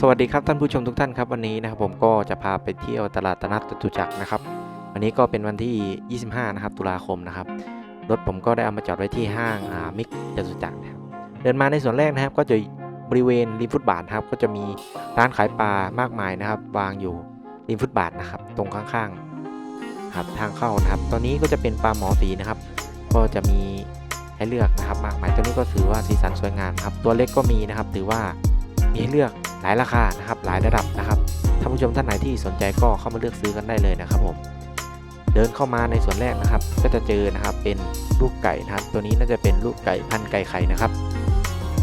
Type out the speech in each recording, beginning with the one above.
สวัสดีครับท่านผู้ชมทุกท่านครับวันนี้นะครับผมก็จะพาไปเที่ยวตลาดตนัดจตุจักรนะครับ วันนี้ก็เป็นวันที่ 25 นะครับ ตุลาคมนะครับรถผมก็ได้เอามาจอดไว้ที่ห้างมิกจตุจักรนะครับเดินมาในส่วนแรกนะครับ ก็จะบริเวณริมฟุตบาทครับก็จะมีร้านขายปลามากมายนะครับ วางอยู่ริมฟุตบาทนะครับ ตรงข้างๆครับทางเข้านะครับ ตอนนี้ก็จะเป็นปลาหมอสีนะครับ ก็จะมีให้เลือกนะครับ มากมายตัวนี้ก็ถือว่าสีสันสวยงามครับ ตัวเล็กก็มีนะครับ ถือว่ามีให้เลือก หลายราคานะครับหลายระดับนะครับท่านผู้ชมท่านไหนที่สนใจก็เข้ามาเลือกซื้อกันได้เลยนะครับผมเดินเข้ามาในส่วนแรกนะครับ ก็จะเจอนะครับเป็นลูกไก่นะครับ ตัวนี้น่าจะเป็นลูกไก่พันไก่ไข่นะครับ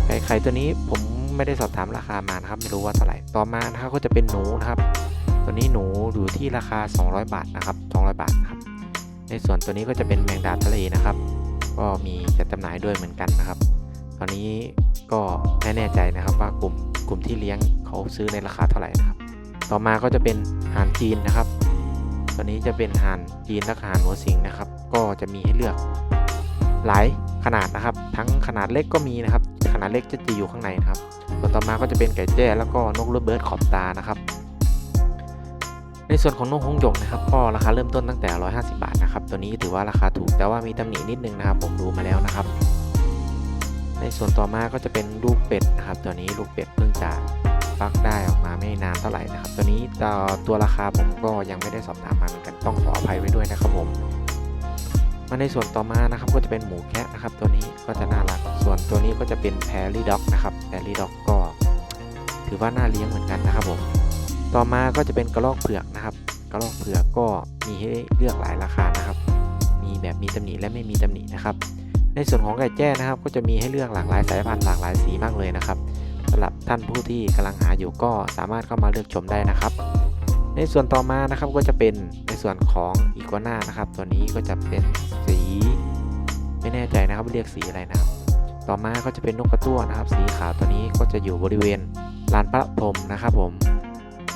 ไก่ไข่ตัวนี้ผมไม่ได้สอบถามราคามานะครับ ไม่รู้ว่าเท่าไหร่ต่อมานะครับก็จะเป็นหนูนะครับ ตัวนี้หนูอยู่ที่ราคา 200 บาทนะครับ 200 บาทครับ ในส่วนตัวนี้ก็จะเป็นแมงดาทะเลนะครับ ก็มีจัดจำหน่ายด้วยเหมือนกันนะครับ ตอนนี้ก็ไม่แน่ใจนะครับว่ากลุ่ม กลุ่มที่เลี้ยงเขาซื้อในราคาเท่าไหร่นะครับ ต่อมาก็จะเป็นห่านจีนนะครับตัวนี้จะเป็นห่านจีนและห่านหัวสิงนะครับ ก็จะมีให้เลือกหลายขนาดนะครับ ทั้งขนาดเล็กก็มีนะครับ ขนาดเล็กจะจะอยู่ข้างในนะครับส่วต่อมาก็จะเป็นไก่แจ้แล้วก็นกลูกเบิร์ดขอบตานะครับ ในส่วนของนกฮงหยกนะครับก็ราคาเริ่มต้นตั้งแต่ 150 บาทนะครับ ตัวนี้ถือว่าราคาถูกแต่ว่ามีตำหนินิดนึงนะครับ ผมดูมาแล้วนะครับ ในส่วนต่อมาก็จะเป็นลูกเป็ดนะครับ ตัวนี้ลูกเป็ดเพิ่งจะฟักได้ออกมาไม่นานเท่าไหร่นะครับ ตัวนี้ตัวตัวราคาผมก็ยังไม่ได้สอบถามมาเหมือนกันต้องขออภัยไว้ด้วยนะครับผมมาในส่วนต่อมานะครับก็จะเป็นหมูแคะนะครับ ตัวนี้ก็จะน่ารัก ส่วนตัวนี้ก็จะเป็นแพรี่ด็อกนะครับแพรี่ด็อกก็ ถือว่าน่าเลี้ยงเหมือนกันนะครับผมต่อมาก็จะเป็นกระรอกเผือกนะครับ กระรอกเผือกก็มีให้เลือกหลายราคานะครับ มีแบบมีตำหนิและไม่มีตำหนินะครับ ในส่วนของไก่แจ้นะครับ ก็จะมีให้เลือกหลากหลายสายพันธุ์หลากหลายสีมากเลยนะครับสำหรับท่านผู้ที่กำลังหาอยู่ก็สามารถเข้ามาเลือกชมได้นะครับ ในส่วนต่อมานะครับก็จะเป็นในส่วนของอีกัวน่านะครับ ตัวนี้ก็จะเป็นสี ไม่แน่ใจนะครับว่าเรียกสีอะไรนะครับ ต่อมาก็จะเป็นนกกระตั้วนะครับ สีขาวตัวนี้ก็จะอยู่บริเวณลานพระพรหมนะครับผม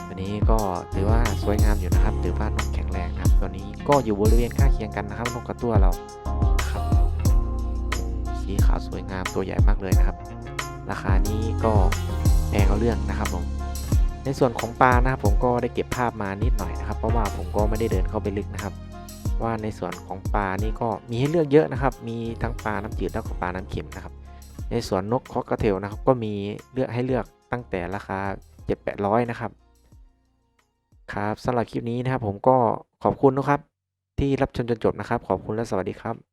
ตัวนี้ก็ถือว่าสวยงามอยู่นะครับถือว่านกแข็งแรงนะครับ ตัวนี้ก็อยู่บริเวณข้างเคียงกันนะครับนกกระตั้วเรา สีขาวสวยงามตัวใหญ่มากเลยนะครับ ราคานี้ก็แพงเอาเรื่องนะครับผมในส่วนของปลานะครับผมก็ได้เก็บภาพมานิดหน่อยนะครับ เพราะว่าผมก็ไม่ได้เดินเข้าไปลึกนะครับ ว่าในส่วนของปลานี่ก็มีให้เลือกเยอะนะครับ มีทั้งปลาน้ำจืดแล้วก็ปลาน้ำเค็มนะครับ ในส่วนนกคอกกระเทลนะครับ ก็มีเลือกให้เลือกตั้งแต่ราคา 7-800 นะครับครับสำหรับคลิปนี้นะครับผมก็ขอบคุณนะครับที่รับชมจนจบนะครับ ขอบคุณและสวัสดีครับ